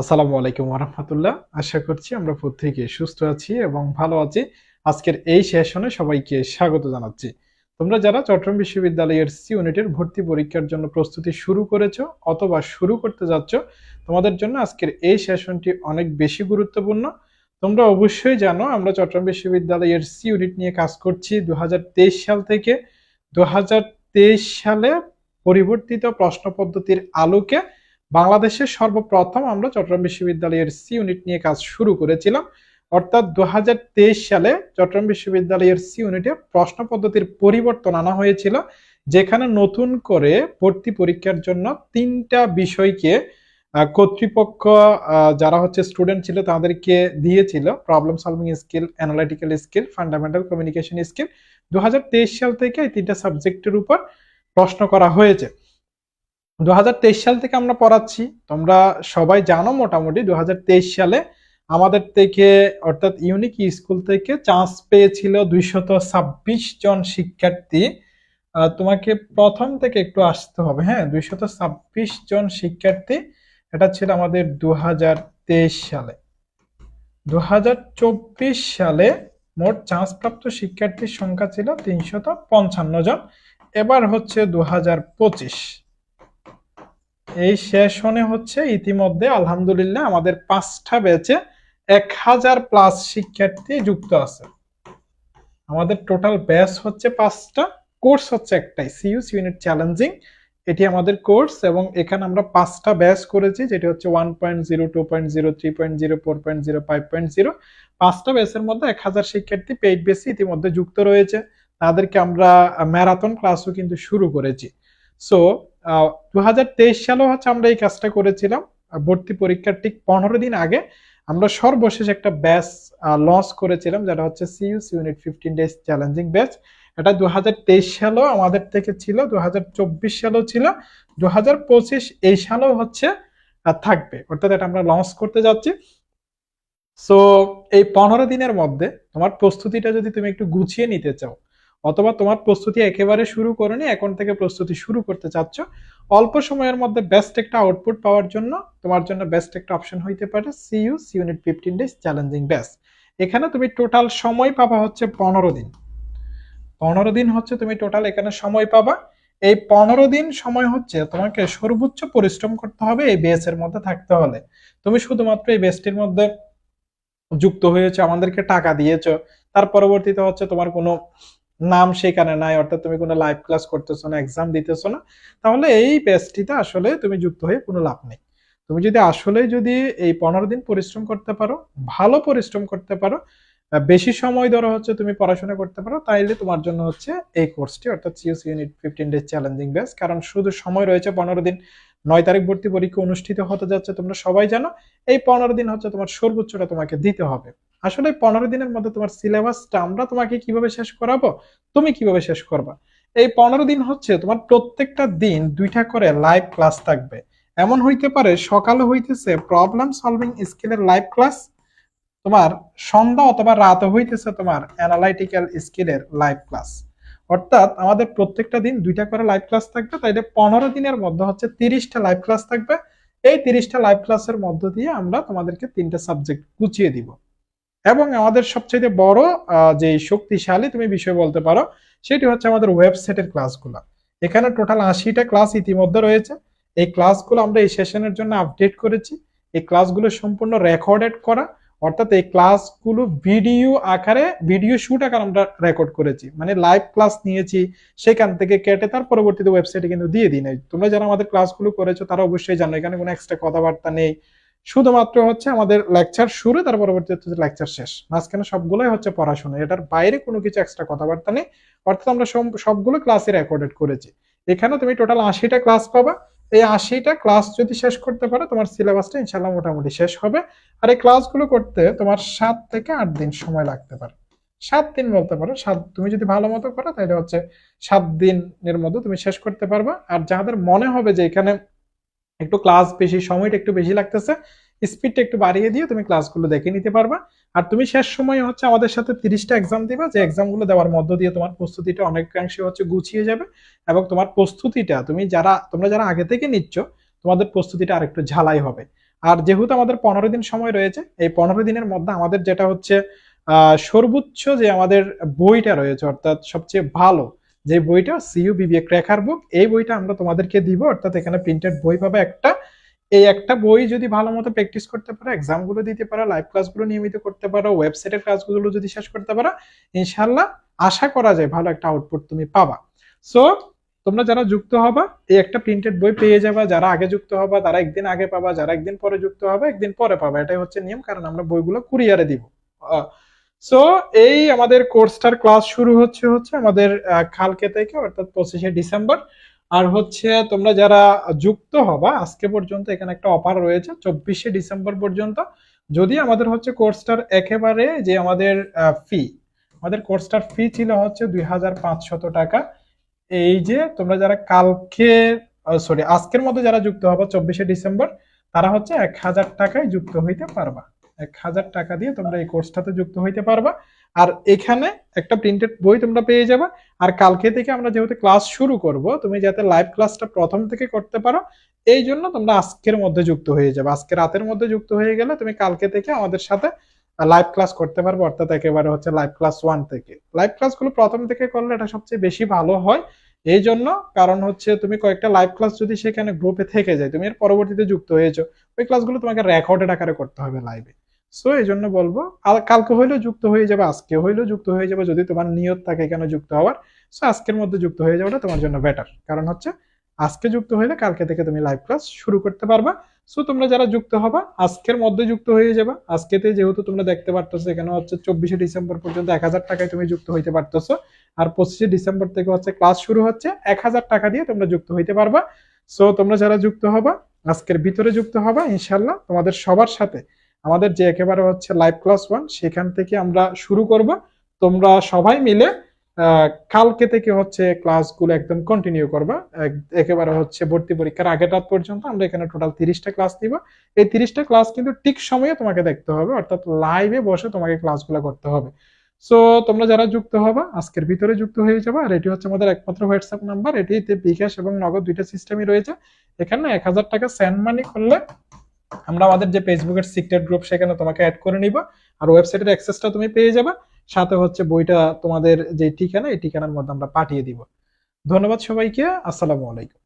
আসসালামু আলাইকুম রহমতুল্লাহ আশা করছি আমরা প্রত্যেকে সুস্থ আছি এবং ভালো আছি। আজকের এই সেশনে সবাইকে স্বাগত জানাচ্ছি। তোমরা যারা চট্টগ্রাম বিশ্ববিদ্যালয়ের সি ইউনিটের ভর্তি পরীক্ষার জন্য প্রস্তুতি শুরু করেছ অথবা শুরু করতে যাচ্ছ, তোমাদের জন্য আজকের এই সেশনটি অনেক বেশি গুরুত্বপূর্ণ। তোমরা অবশ্যই জানো, আমরা চট্টগ্রাম বিশ্ববিদ্যালয়ের সি ইউনিট নিয়ে কাজ করছি দু হাজার তেইশ সাল থেকে। দু হাজার তেইশ সালে পরিবর্তিত প্রশ্ন পদ্ধতির আলোকে বাংলাদেশের সর্বপ্রথম আমরা চট্টগ্রাম বিশ্ববিদ্যালয়ের সি ইউনিট নিয়ে কাজ শুরু করেছিলাম। অর্থাৎ দু হাজার তেইশ সালে চট্টগ্রাম বিশ্ববিদ্যালয়ের সি ইউনিটে প্রশ্ন পদ্ধতির পরিবর্তন আনা হয়েছিল, যেখানে নতুন করে ভর্তি পরীক্ষার জন্য তিনটা বিষয়কে কর্তৃপক্ষ যারা হচ্ছে স্টুডেন্ট ছিল তাদেরকে দিয়েছিল। Problem solving skill analytical skill fundamental communication skill দু হাজার তেইশ সাল থেকে এই তিনটা সাবজেক্টের উপর প্রশ্ন করা হয়েছে। দু হাজার তেইশ সাল থেকে আমরা পড়াচ্ছি। তোমরা সবাই জানো মোটামুটি দুই হাজার তেইশ সালে আমাদের থেকে, অর্থাৎ ইউনিক স্কুল থেকে চান্স পেয়েছিল দুইশত ছাব্বিশ জন শিক্ষার্থী। তোমাকে প্রথম থেকে একটু আসতে হবে হ্যাঁ? দুইশত ছাব্বিশ জন শিক্ষার্থী। এটা ছিল আমাদের দু হাজার তেইশ সালে। দু হাজার চব্বিশ সালে মোট চান্স প্রাপ্ত শিক্ষার্থীর সংখ্যা ছিল তিনশত পঞ্চান্ন জন। এবার হচ্ছে দু পঁচিশ। এই সেশনে হচ্ছে ইতিমধ্যে, আলহামদুলিল্লাহ, আমাদের পাঁচটা ব্যাচে এক হাজার প্লাস শিক্ষার্থী যুক্ত আছে। আমাদের টোটাল ব্যাচ হচ্ছে পাঁচটা কোর্স হচ্ছে একটাই সিইউস ইউনিট চ্যালেঞ্জিং এটি আমাদের কোর্স এবং এখানে আমরা পাঁচটা ব্যাচ করেছি, যেটি হচ্ছে one point zero two point zero three point zero four point zero five point zero পাঁচটা ব্যাচের মধ্যে এক হাজার শিক্ষার্থী পেইড বেসে ইতিমধ্যে যুক্ত রয়েছে। তাদেরকে আমরা ম্যারাথন ক্লাসও কিন্তু শুরু করেছি। সো দু হাজার তেইশ সালেও হচ্ছে আমরা এই কাজটা করেছিলাম। ভর্তি পরীক্ষার ঠিক পনেরো দিন আগে আমরা সর্বশেষ একটা ব্যাচ লঞ্চ করেছিলাম, যেটা হচ্ছে CUS unit fifteen days challenging batch এটা দু হাজার তেইশ সালেও আমাদের থেকে ছিল দু হাজার চব্বিশ সালেও ছিল দু হাজার পঁচিশ এই সালেও হচ্ছে থাকবে। অর্থাৎ এটা আমরা লঞ্চ করতে যাচ্ছি। সো এই পনেরো দিনের মধ্যে তোমার প্রস্তুতিটা যদি তুমি একটু গুছিয়ে নিতে চাও অথবা তোমার প্রস্তুতি একেবারে শুরু করনি এখন থেকে প্রস্তুতি শুরু করতে চাচ্ছ, অল্প সময়ের মধ্যে বেস্ট একটা আউটপুট পাওয়ার জন্য তোমার জন্য বেস্ট একটা অপশন হইতে পারে CU unit fifteen days challenging batch এখানে তুমি টোটাল সময় পাবা হচ্ছে পনেরো দিন। পনেরো দিন হচ্ছে তুমি টোটাল এখানে সময় পাবা। এই পনেরো দিন সময় হচ্ছে তোমাকে সর্বোচ্চ পরিশ্রম করতে হবে এই বেসের মধ্যে থাকতে হলে। তুমি শুধুমাত্র এই বেসটির মধ্যে যুক্ত হয়েছে, আমাদেরকে টাকা দিয়েছ, তার পরবর্তীতে হচ্ছে তোমার কোনো নাম সেখানে নাই, অর্থাৎ তুমি কোনো লাইভ ক্লাস করতেছো না এক্সাম দিতেছো না, তাহলে এই ব্যাচটিতে আসলে তুমি যুক্ত হয়ে কোনো লাভ নেই। তুমি যদি আসলে যদি এই পনেরো দিন পরিশ্রম করতে পারো, ভালো পরিশ্রম করতে পারো বেশি সময় ধরো হচ্ছে তুমি পড়াশোনা করতে পারো, তাইলে তোমার জন্য হচ্ছে এই কোর্সটি অর্থাৎ CS unit fifteen days challenging batch কারণ শুধু সময় রয়েছে পনেরো দিন, নয় তারিখ ভর্তি পরীক্ষা অনুষ্ঠিত হতে যাচ্ছে, তোমরা সবাই জানো, এই পনেরো দিন হচ্ছে তোমার সর্বোচ্চটা তোমাকে দিতে হবে। আসলে পনেরো দিনের মধ্যে তোমার সিলেবাসটা আমরা তোমাকে কীভাবে শেষ করাবো, তুমি কীভাবে শেষ করবা? এই পনেরো দিন হচ্ছে তোমার প্রত্যেকটা দিন দুইটা করে লাইভ ক্লাস থাকবে। এমন হইতে পারে সকালে হইতেছে প্রবলেম সলভিং স্কিলের লাইভ ক্লাস তোমার সন্ধ্যা অথবা রাত হইতেছে তোমার অ্যানালাইটিক্যাল স্কিলের লাইভ ক্লাস অর্থাৎ আমাদের প্রত্যেকটা দিন দুইটা করে লাইভ ক্লাস থাকবে, তাইলে পনেরো দিনের মধ্যে হচ্ছে তিরিশটা লাইভ ক্লাস থাকবে। এই তিরিশটা লাইভ ক্লাসের মধ্য দিয়ে আমরা তোমাদেরকে তিনটা সাবজেক্ট গুছিয়ে দিব। এবং আমাদের সবচেয়ে বড় যে শক্তিশালী তুমি বিষয় বলতে পারো, সেটি হচ্ছে আমাদের ওয়েবসাইটের ক্লাসগুলো এখানে টোটাল আশিটা ক্লাস ইতিমধ্যে রয়েছে। এই ক্লাসগুলো আমরা এই সেশনের জন্য আপডেট করেছি। এই ক্লাসগুলো সম্পূর্ণ রেকর্ডেড করা। অর্থাৎ এই ক্লাসগুলো ভিডিও আকারে ভিডিও শুট আকারে আমরা রেকর্ড করেছি। মানে লাইভ ক্লাস নিয়েছি, সেখান থেকে কেটে তার পরবর্তীতে ওয়েবসাইটে কিন্তু দিয়ে দিই নাই। তোমরা যারা আমাদের ক্লাসগুলো করেছ, তারা অবশ্যই জানো, এখানে কোনো এক্সট্রা কথাবার্তা নেই। শুধুমাত্র হচ্ছে আমাদের লেকচার শুরু, তার পরবর্তী হচ্ছে লেকচার শেষ। মাঝখানে সবগুলোই হচ্ছে পড়াশোনা, এটার বাইরে কোনো কিছু এক্সট্রা কথাবার্তা নেই। অর্থাৎ আমরা সব- সবগুলো ক্লাসে রেকর্ডেড করেছি। এখানে তুমি টোটাল আশিটা ক্লাস পাবা। এই আশিটা ক্লাস যদি শেষ করতে পারো, তোমার সিলেবাসটা ইনশাল্লাহ মোটামুটি শেষ হবে। আর এই ক্লাসগুলো করতে তোমার সাত থেকে আট দিন সময় লাগতে পারে। সাত দিন বলতে পারো, সাত, তুমি যদি ভালো মতো করো, তাহলে হচ্ছে সাত দিনের মধ্যে তুমি শেষ করতে পারবা। আর যাদের মনে হবে যে এখানে একটু ক্লাস বেশি, সময়টা একটু বেশি লাগতেছে স্পিডটা একটু বাড়িয়ে দিয়ে তুমি ক্লাসগুলো দেখে নিতে পারবা। আর তুমি শেষ সময় হচ্ছে আমাদের সাথে তিরিশটা এক্সাম দিবা, যে এক্সামগুলো দেওয়ার মধ্য দিয়ে তোমার প্রস্তুতিটা অনেকাংশে হচ্ছে গুছিয়ে যাবে এবং তোমার প্রস্তুতিটা, তুমি যারা, তোমরা যারা আগে থেকে নিচ্ছ, তোমাদের প্রস্তুতিটা আরেকটু ঝালাই হবে। আর যেহেতু আমাদের পনেরো দিন সময় রয়েছে, এই পনেরো দিনের মধ্যে আমাদের যেটা হচ্ছে সর্বোচ্চ যে আমাদের বইটা রয়েছে, অর্থাৎ সবচেয়ে ভালো যে বইটা সিইউ বিবিএ ক্র্যাকার বুক এই বইটা আমরা তোমাদেরকে দিব। অর্থাৎ এখানে প্রিন্টেড বই পাবে একটা। এই একটা বই যদি ভালো মতো প্র্যাকটিস করতে পারো এক্সামগুলো দিতে পারো লাইভ ক্লাসগুলো নিয়মিত করতে পারো ওয়েবসাইটের কাজগুলো যদি শেষ করতে পারো ইনশাল্লাহ আশা করা যায় ভালো একটা আউটপুট তুমি পাবা। সো তোমরা যারা যুক্ত হবা, এই একটা প্রিন্টেড বই পেয়ে যাবা। যারা আগে যুক্ত হবা, তারা একদিন আগে পাবা, যারা একদিন পরে যুক্ত হবে, একদিন পরে পাবা। এটাই হচ্ছে নিয়ম, কারণ আমরা বইগুলো কুরিয়ারে দিব। সো এই আমাদের কোর্সটার ক্লাস শুরু হচ্ছে হচ্ছে আমাদের কালকে থেকে, অর্থাৎ পঁচিশে ডিসেম্বর। আর হচ্ছে তোমরা যারা যুক্ত হবা, আজকে পর্যন্ত এখানে একটা অফার রয়েছে, চব্বিশে ডিসেম্বর পর্যন্ত। যদি আমাদের হচ্ছে কোর্সটার একেবারে যে আমাদের ফি আমাদের কোর্সটার ফি ছিল হচ্ছে দুই হাজার পাঁচশত টাকা। এই যে তোমরা যারা কালকে সরি আজকের মধ্যে যারা যুক্ত হবা, চব্বিশে ডিসেম্বর, তারা হচ্ছে এক হাজার টাকায় যুক্ত হইতে পারবা। এক হাজার টাকা দিয়ে তোমরা এই কোর্সটাতে যুক্ত হইতে পারবা। আর এখানে একটা প্রিন্টেড বই তোমরা পেয়ে যাবে। আর কালকে থেকে আমরা যেহেতু ক্লাস শুরু করব, তুমি যাতে লাইভ ক্লাসটা প্রথম থেকে করতে পারো, এই জন্য তোমরা আজকের মধ্যে যুক্ত হয়ে যাবে। আজকে রাতের মধ্যে যুক্ত হয়ে গেলে তুমি কালকে থেকে আমাদের সাথে লাইভ ক্লাস করতে পারবে, অর্থাৎ একেবারে হচ্ছে লাইভ ক্লাস ওয়ান থেকে। লাইভ ক্লাসগুলো প্রথম থেকে করলে এটা সবচেয়ে বেশি ভালো হয়। এই জন্য কারণ হচ্ছে তুমি কয়েকটা লাইভ ক্লাস যদি সেখানে গ্রুপে থেকে যায়, তুমি এর পরবর্তীতে যুক্ত হয়েছো, ওই ক্লাসগুলো তোমাকে রেকর্ডেড আকারে করতে হবে লাইভে সো এই জন্য বলব আর কালকে হইলেও যুক্ত হয়ে যাবে, আজকে হইলেও যুক্ত হয়ে যাবে, যদি তোমার নিয়ত থাকে এখানে যুক্ত হওয়ার সো আজকের মধ্যে যুক্ত হয়ে যাওয়াটা তোমার জন্য বেটার কারণ হচ্ছে, আজকে যুক্ত হইলে কালকে থেকে তুমি লাইভ ক্লাস শুরু করতে পারবা। সো তোমরা যারা যুক্ত হবা, আজকের মধ্যে যুক্ত হয়ে যাবে। আজকেতে যেহেতু তোমরা দেখতে পারতেছো, এখানে হচ্ছে চব্বিশে ডিসেম্বর পর্যন্ত এক হাজার টাকায় তুমি যুক্ত হইতে পারতেছো। আর পঁচিশে ডিসেম্বর থেকে হচ্ছে ক্লাস শুরু হচ্ছে, এক হাজার টাকা দিয়ে তোমরা যুক্ত হইতে পারবা। সো তোমরা যারা যুক্ত হবা, আজকের ভিতরে যুক্ত হবা ইনশাল্লাহ তোমাদের সবার সাথে আমাদের যে একেবারে হচ্ছে লাইভ ক্লাস ওয়ান সেখান থেকে আমরা শুরু করব। তোমরা সবাই মিলে কালকে থেকে হচ্ছে ক্লাসগুলো একদম কন্টিনিউ করবা। একেবারে হচ্ছে ভর্তি পরীক্ষার আগের রাত পর্যন্ত আমরা এখানে টোটাল তিরিশটা ক্লাস দিব এই তিরিশটা ক্লাস কিন্তু ঠিক সময়ে তোমাকে দেখতে হবে, অর্থাৎ লাইভে বসে তোমাকে ক্লাসগুলো করতে হবে। সো তোমরা যারা যুক্ত হবা, আজকের ভিতরে যুক্ত হয়ে যাবে, আর এটি হচ্ছে আমাদের একমাত্র হোয়াটসঅ্যাপ নাম্বার এটিতে বিকাশ এবং নগদ দুইটা সিস্টেমই রয়েছে। এখানে এক হাজার টাকা সেন্ড মানি করলে আমরা আমাদের যে ফেসবুকের সিক্রেট গ্রুপ সেখানে তোমাকে অ্যাড করে নিব। আর ওয়েবসাইটের অ্যাক্সেসটা তুমি পেয়ে যাবে। সাথে হচ্ছে বইটা তোমাদের যে ঠিকানা, এই ঠিকানার মধ্যে আমরা পাঠিয়ে দিব। ধন্যবাদ সবাইকে। আসসালামু আলাইকুম।